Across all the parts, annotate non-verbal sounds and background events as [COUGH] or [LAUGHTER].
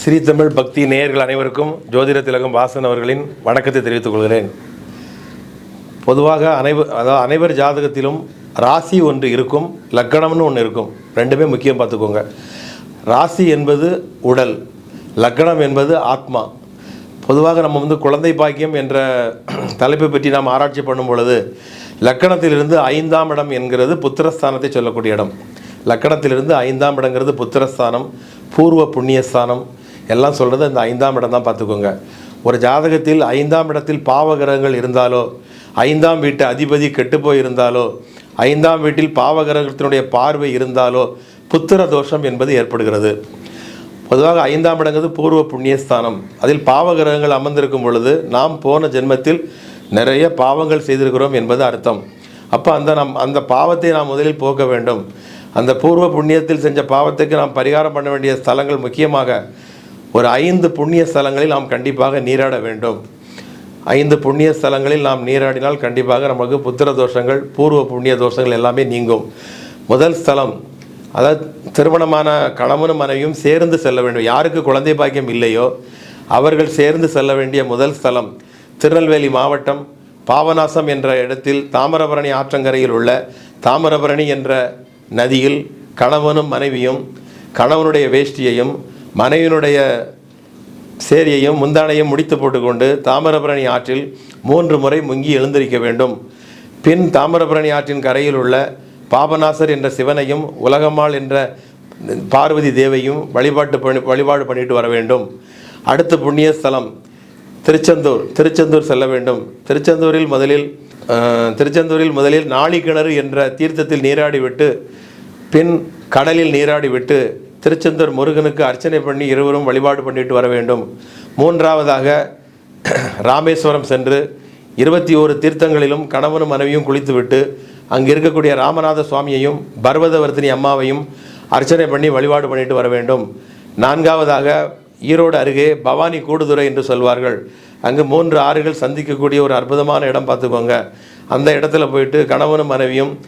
ஸ்ரீ தமிழ் பக்தி நேயர்கள் அனைவருக்கும் ஜோதிட திலகம் வாசன் அவர்களின் வணக்கத்தை தெரிவித்துக் கொள்கிறேன். பொதுவாக அனைவர் அதாவது அனைவர் ஜாதகத்திலும் ராசி ஒன்று இருக்கும் லக்கணம்னு ஒன்று இருக்கும். ரெண்டுமே முக்கியம் பார்த்துக்கோங்க. ராசி என்பது உடல் லக்கணம் என்பது ஆத்மா. பொதுவாக நம்ம வந்து குழந்தை பாக்கியம் என்ற தலைப்பை பற்றி நாம் ஆராய்ச்சி பண்ணும் பொழுது லக்கணத்திலிருந்து ஐந்தாம் இடம் என்கிறது புத்திரஸ்தானத்தை சொல்லக்கூடிய இடம். லக்கணத்திலிருந்து ஐந்தாம் இடங்கிறது புத்திரஸ்தானம் பூர்வ புண்ணியஸ்தானம் எல்லாம் சொல்கிறது இந்த ஐந்தாம் இடம் தான் பார்த்துக்கோங்க. ஒரு ஜாதகத்தில் ஐந்தாம் இடத்தில் பாவகிரகங்கள் இருந்தாலோ ஐந்தாம் வீட்டு அதிபதி கெட்டுப்போய் இருந்தாலோ ஐந்தாம் வீட்டில் பாவகிரகத்தினுடைய பார்வை இருந்தாலோ புத்திர தோஷம் என்பது ஏற்படுகிறது. பொதுவாக ஐந்தாம் இடங்கிறது பூர்வ புண்ணியஸ்தானம். அதில் பாவகிரகங்கள் அமர்ந்திருக்கும் பொழுது நாம் போன ஜென்மத்தில் நிறைய பாவங்கள் செய்திருக்கிறோம் என்பது அர்த்தம். அப்போ அந்த நம் அந்த பாவத்தை நாம் முதலில் போக்க வேண்டும். அந்த பூர்வ புண்ணியத்தில் செஞ்ச பாவத்துக்கு நாம் பரிகாரம் பண்ண வேண்டிய ஸ்தலங்கள் முக்கியமாக ஒரு ஐந்து புண்ணிய ஸ்தலங்களில் நாம் கண்டிப்பாக நீராட வேண்டும். ஐந்து புண்ணிய ஸ்தலங்களில் நாம் நீராடினால் கண்டிப்பாக நமக்கு புத்திர தோஷங்கள் பூர்வ புண்ணிய தோஷங்கள் எல்லாமே நீங்கும். முதல் ஸ்தலம் அதாவது திருமணமான கணவனும் மனைவியும் சேர்ந்து செல்ல வேண்டும். யாருக்கு குழந்தை பாக்கியம் இல்லையோ அவர்கள் சேர்ந்து செல்ல வேண்டிய முதல் ஸ்தலம் திருநெல்வேலி மாவட்டம் பாவநாசம் என்ற இடத்தில் தாமிரபரணி ஆற்றங்கரையில் உள்ள தாமிரபரணி என்ற நதியில் கணவனும் மனைவியும் கணவனுடைய வேஷ்டியையும் மனைவியினுடைய சேரியையும் முந்தானையும் முடித்து போட்டுக்கொண்டு தாமிரபரணி ஆற்றில் மூன்று முறை முங்கி எழுந்திருக்க வேண்டும். பின் தாமிரபரணி ஆற்றின் கரையில் உள்ள பாபநாசர் என்ற சிவனையும் உலகம்மாள் என்ற பார்வதி தேவையும் வழிபாட்டு பண்ணி வழிபாடு பண்ணிட்டு வர வேண்டும். அடுத்த புண்ணிய ஸ்தலம் திருச்செந்தூர் திருச்செந்தூர் செல்ல வேண்டும். திருச்செந்தூரில் முதலில் திருச்செந்தூரில் முதலில் நாளிக்கிணறு கிணறு என்ற தீர்த்தத்தில் நீராடிவிட்டு பின் கடலில் நீராடிவிட்டு திருச்செந்தூர் முருகனுக்கு அர்ச்சனை பண்ணி இருவரும் வழிபாடு பண்ணிட்டு வர வேண்டும். மூன்றாவதாக ராமேஸ்வரம் சென்று இருபத்தி ஓரு தீர்த்தங்களிலும் கணவனும் மனைவியும் குளித்துவிட்டு அங்கே இருக்கக்கூடிய ராமநாத சுவாமியையும் பர்வதவர்த்தினி அம்மாவையும் அர்ச்சனை பண்ணி வழிபாடு பண்ணிட்டு வர வேண்டும். நான்காவதாக ஈரோடு அருகே பவானி கூடுதுறை என்று சொல்வார்கள். அங்கு மூன்று ஆறுகள் சந்திக்கக்கூடிய ஒரு அற்புதமான இடம் பார்த்துக்கோங்க. அந்த இடத்துல போயிட்டு கணவனும் மனைவியும்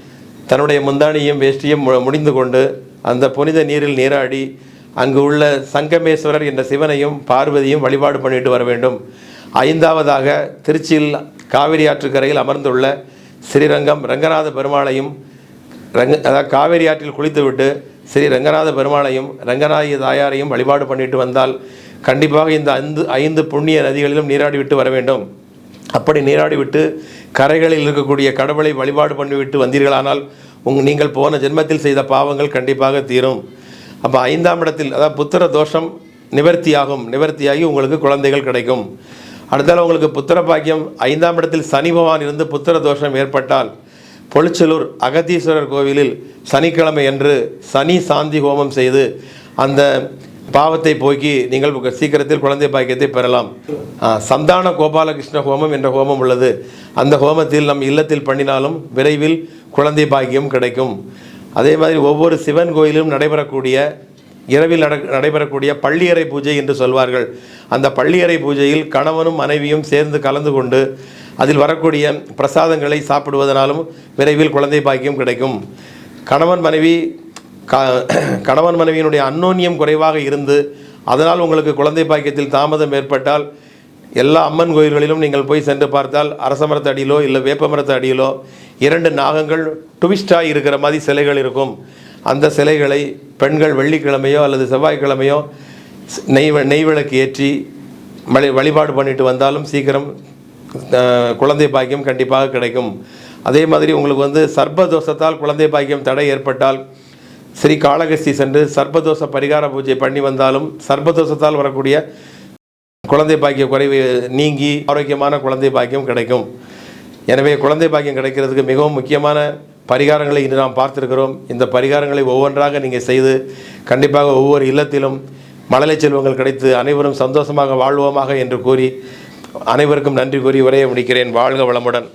தன்னுடைய முந்தானியும் வேஷ்டியும் மு- முடிந்து கொண்டு அந்த புனித நீரில் நீராடி அங்கு உள்ள சங்கமேஸ்வரர் என்ற சிவனையும் பார்வதியும் வழிபாடு பண்ணிட்டு வர வேண்டும். ஐந்தாவதாக திருச்சியில் காவிரி ஆற்றுக்கரையில் அமர்ந்துள்ள ஸ்ரீரங்கம் ரங்கநாத பெருமாளையும் ரங்க அதாவது காவேரி ஆற்றில் குளித்துவிட்டு ஸ்ரீ ரங்கநாத பெருமாளையும் ரங்கநாயகி தாயாரையும் வழிபாடு பண்ணிட்டு வந்தால் கண்டிப்பாக இந்த ஐந்து ஐந்து புண்ணிய நதிகளிலும் நீராடி விட்டு வர வேண்டும். அப்படி நீராடிவிட்டு கரைகளில் இருக்கக்கூடிய கடவுளை வழிபாடு பண்ணிவிட்டு வந்தீர்களானால் உங் நீங்கள் போன ஜென்மத்தில் செய்த பாவங்கள் கண்டிப்பாக தீரும். அப்போ ஐந்தாம் இடத்தில் அதாவது புத்திர தோஷம் நிவர்த்தியாகும். நிவர்த்தியாகி உங்களுக்கு குழந்தைகள் கிடைக்கும். அடுத்தால் உங்களுக்கு புத்திர பாக்கியம். ஐந்தாம் இடத்தில் சனி பகவான் இருந்து புத்திர தோஷம் ஏற்பட்டால் பொளிச்சலூர் அகத்தீஸ்வரர் கோவிலில் சனிக்கிழமை அன்று சனி சாந்தி ஹோமம் செய்து அந்த பாவத்தை போக்கி நீங்கள் சீக்கிரத்தில் குழந்தை பாக்கியத்தை பெறலாம். சந்தான கோபாலகிருஷ்ண ஹோமம் என்ற ஹோமம் உள்ளது. அந்த ஹோமத்தில் நம் இல்லத்தில் பண்ணினாலும் விரைவில் குழந்தை பாக்கியம் கிடைக்கும். அதே மாதிரி ஒவ்வொரு சிவன் கோயிலும் நடைபெறக்கூடிய இரவில் நட நடைபெறக்கூடிய பள்ளியறை பூஜை என்று சொல்வார்கள். அந்த பள்ளியறை பூஜையில் கணவனும் மனைவியும் சேர்ந்து கலந்து கொண்டு அதில் வரக்கூடிய பிரசாதங்களை சாப்பிடுவதனாலும் விரைவில் குழந்தை பாக்கியம் கிடைக்கும். கணவன் மனைவி க- [CLEARS THROAT] கணவன் மனைவியினுடைய அன்னோன்யம் குறைவாக இருந்து அதனால் உங்களுக்கு குழந்தை பாக்கியத்தில் தாமதம் ஏற்பட்டால் எல்லா அம்மன் கோயில்களிலும் நீங்கள் போய் சென்று பார்த்தால் அரச மரத்து அடியிலோ இல்லை வேப்ப மரத்து அடியிலோ இரண்டு நாகங்கள் டுவிஸ்டாக இருக்கிற மாதிரி சிலைகள் இருக்கும். அந்த சிலைகளை பெண்கள் வெள்ளிக்கிழமையோ அல்லது செவ்வாய்க்கிழமையோ நெய் நெய் விளக்கு ஏற்றி வழி வழிபாடு பண்ணிட்டு வந்தாலும் சீக்கிரம் குழந்தை பாக்கியம் கண்டிப்பாக கிடைக்கும். அதே மாதிரி உங்களுக்கு வந்து சர்ப்பதோஷத்தால் குழந்தை பாக்கியம் தடை ஏற்பட்டால் ஸ்ரீ காளகஸ்தி சென்று சர்பதோஷ பரிகார பூஜை பண்ணி வந்தாலும் சர்பதோஷத்தால் வரக்கூடிய குழந்தை பாக்கிய குறைவு நீங்கி ஆரோக்கியமான குழந்தை பாக்கியம் கிடைக்கும். எனவே குழந்தை பாக்கியம் கிடைக்கிறதுக்கு மிகவும் முக்கியமான பரிகாரங்களை இன்று நாம் பார்த்துருக்கிறோம். இந்த பரிகாரங்களை ஒவ்வொன்றாக நீங்கள் செய்து கண்டிப்பாக ஒவ்வொரு இல்லத்திலும் மழலை செல்வங்கள் கிடைத்து அனைவரும் சந்தோஷமாக வாழ்வோமாக என்று கூறி அனைவருக்கும் நன்றி கூறி உரையை முடிக்கிறேன். வாழ்க வளமுடன்.